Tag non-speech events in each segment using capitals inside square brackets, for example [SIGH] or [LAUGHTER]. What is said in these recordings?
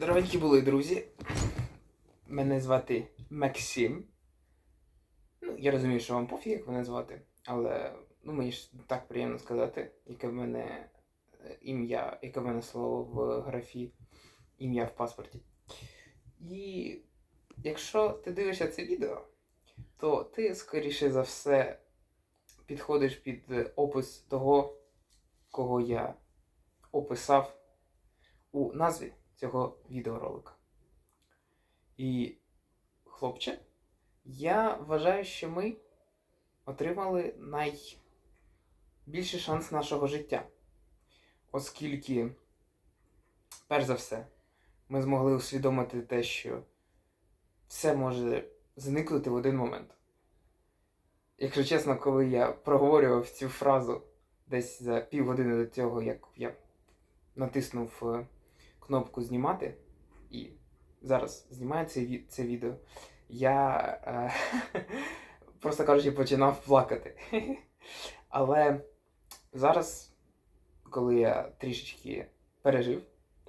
Здоровенькі були, друзі. Мене звати Максим. Ну, я розумію, що вам пофіг, як мене звати, але ну, мені ж так приємно сказати, яке в мене е, ім'я, яке в мене слово в графі ім'я в паспорті. І якщо ти дивишся це відео, то ти, скоріше за все, підходиш під е, опис того, кого я описав у назві цього відеоролика. І, хлопче, я вважаю, що ми отримали найбільший шанс нашого життя. Оскільки, перш за все, ми змогли усвідомити те, що все може зникнути в один момент. Якщо чесно, коли я проговорював цю фразу десь за півгодини до цього, як я натиснув е, кнопку знімати, і зараз знімаю це, це відео, я, е, [LAUGHS] просто кажучи, починав плакати. [LAUGHS] Але зараз, коли я трішечки пережив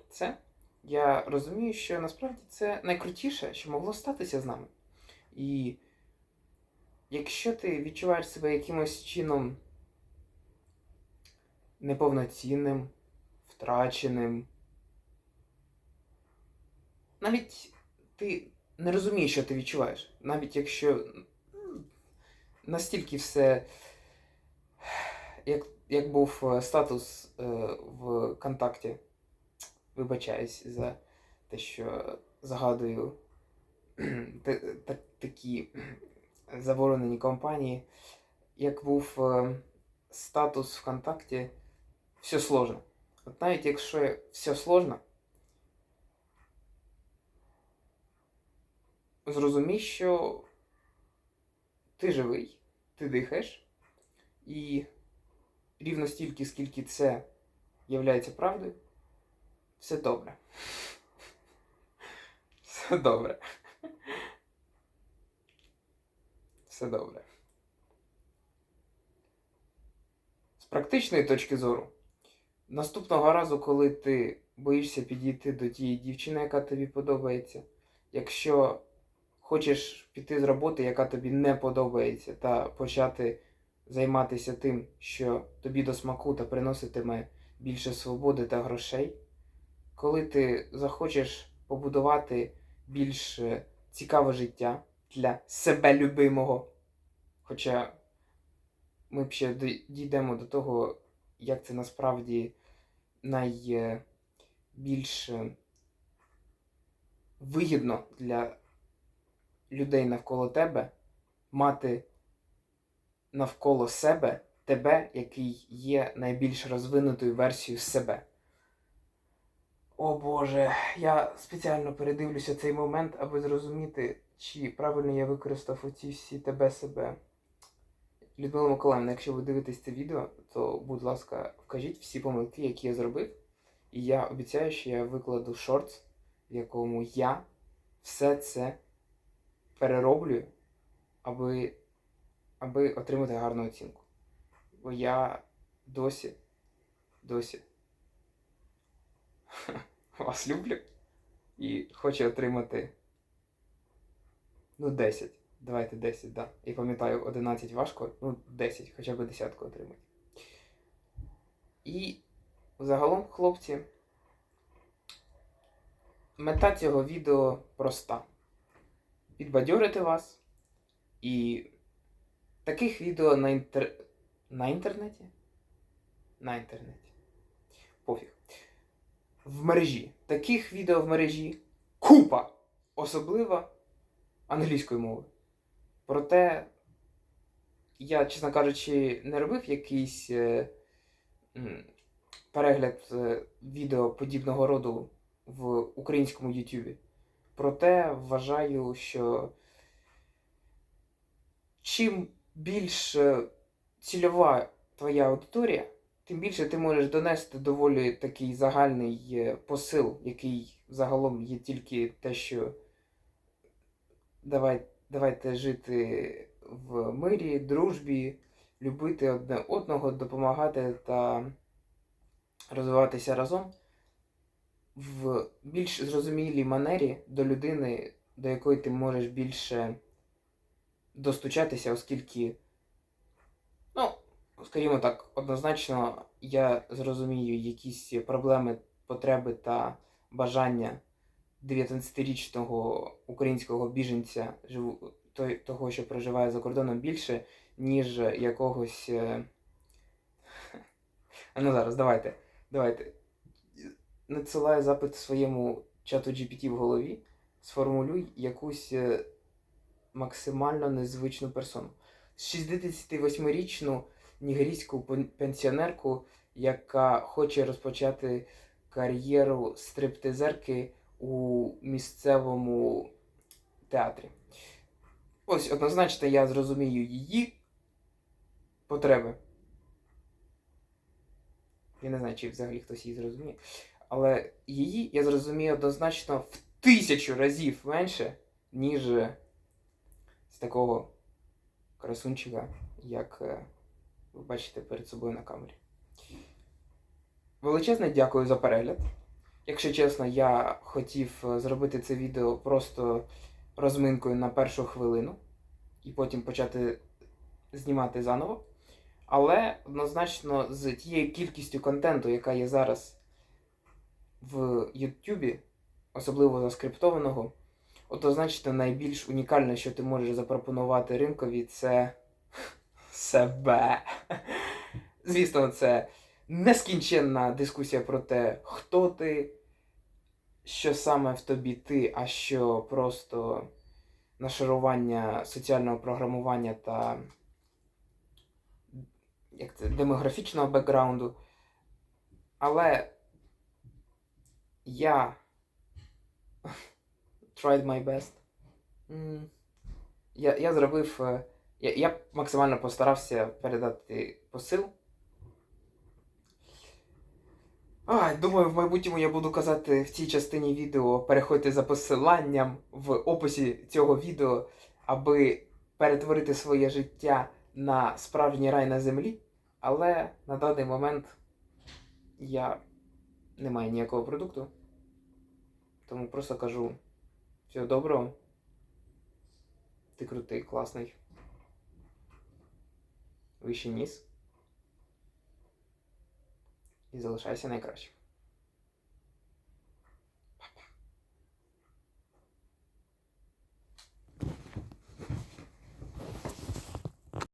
це, я розумію, що насправді це найкрутіше, що могло статися з нами. І якщо ти відчуваєш себе якимось чином неповноцінним, втраченим, навіть ти не розумієш, що ти відчуваєш. Навіть якщо настільки все, як, як був е, статус е, в контакті, вибачаюсь за те, що загадую [CLEARS THROAT] та- та- такі заборонені компанії, як був е, статус ВКонтакті, все сложно. От навіть якщо все сложно, зрозумій, що ти живий, ти дихаєш, і рівно стільки, скільки це являється правдою, все добре. Все добре. Все добре. З практичної точки зору, наступного разу, коли ти боїшся підійти до тієї дівчини, яка тобі подобається, якщо хочеш піти з роботи, яка тобі не подобається, та почати займатися тим, що тобі до смаку та приноситиме більше свободи та грошей, коли ти захочеш побудувати більш цікаве життя для себе любимого, хоча ми б ще дійдемо до того, як це насправді найбільш вигідно для людей навколо тебе мати навколо себе тебе, який є найбільш розвинутою версією себе. О Боже, я спеціально передивлюся цей момент, аби зрозуміти, чи правильно я використав оці всі тебе себе. Людмила Миколаївна, якщо ви дивитесь це відео, то, будь ласка, вкажіть всі помилки, які я зробив. І я обіцяю, що я викладу шортс, в якому я все це перероблю, аби, аби отримати гарну оцінку. Бо я досі, досі [LAUGHS] вас люблю і хочу отримати ну 10. Давайте 10, да. І пам'ятаю, 11 важко, ну 10, хоча б десятку отримати. І загалом, хлопці, мета цього відео проста. Підбадьорити вас. І таких відео на, інтер... на інтернеті? На інтернеті. Пофіг. В мережі. Таких відео в мережі купа. Особливо англійською мовою. Проте, я, чесно кажучи, не робив якийсь е, м, перегляд е, відео подібного роду в українському Ютубі. Проте вважаю, що чим більш цільова твоя аудиторія, тим більше ти можеш донести доволі такий загальний е, посил, який загалом є тільки те, що давай, давайте жити в мирі, дружбі, любити одне одного, допомагати та розвиватися разом. В більш зрозумілій манері до людини, до якої ти можеш більше достучатися, оскільки, ну, скажімо так, однозначно я зрозумію якісь проблеми, потреби та бажання 19-річного українського біженця, того, що проживає за кордоном більше, ніж якогось. е, [LAUGHS] ну зараз, давайте. Давайте. Надсилаю запит своєму чату GPT в голові, сформулюй якусь е, максимально незвичну персону. 68-річну нігерійську пенсіонерку, яка хоче розпочати кар'єру стриптизерки у місцевому театрі. Ось однозначно я зрозумію її потреби. Я не знаю, чи взагалі хтось її зрозуміє. Але її я зрозумію однозначно в тисячу разів менше, ніж з такого красунчика, як е, ви бачите перед собою на камері. Величезне дякую за перегляд. Якщо чесно, я хотів е, зробити це відео просто розминкою на першу хвилину і потім почати знімати заново. Але однозначно з тією кількістю контенту, яка є зараз в Ютубі, особливо заскриптованого, однозначно найбільш унікальне, що ти можеш запропонувати ринкові, це [LAUGHS] себе. Звісно, це нескінченна дискусія про те, хто ти, що саме в тобі ти, а що просто нашарування соціального програмування та як це, демографічного бекграунду. Але я tried my best. М, Я, я зробив. е, Я, я максимально постарався передати посил. А, думаю, в майбутньому я буду казати в цій частині відео переходьте за посиланням в описі цього відео, аби перетворити своє життя на справжній рай на землі. Але на даний момент я не маю ніякого продукту. Тому просто кажу всього доброго. Ти крутий, класний. Вище ніс. І залишайся найкращим.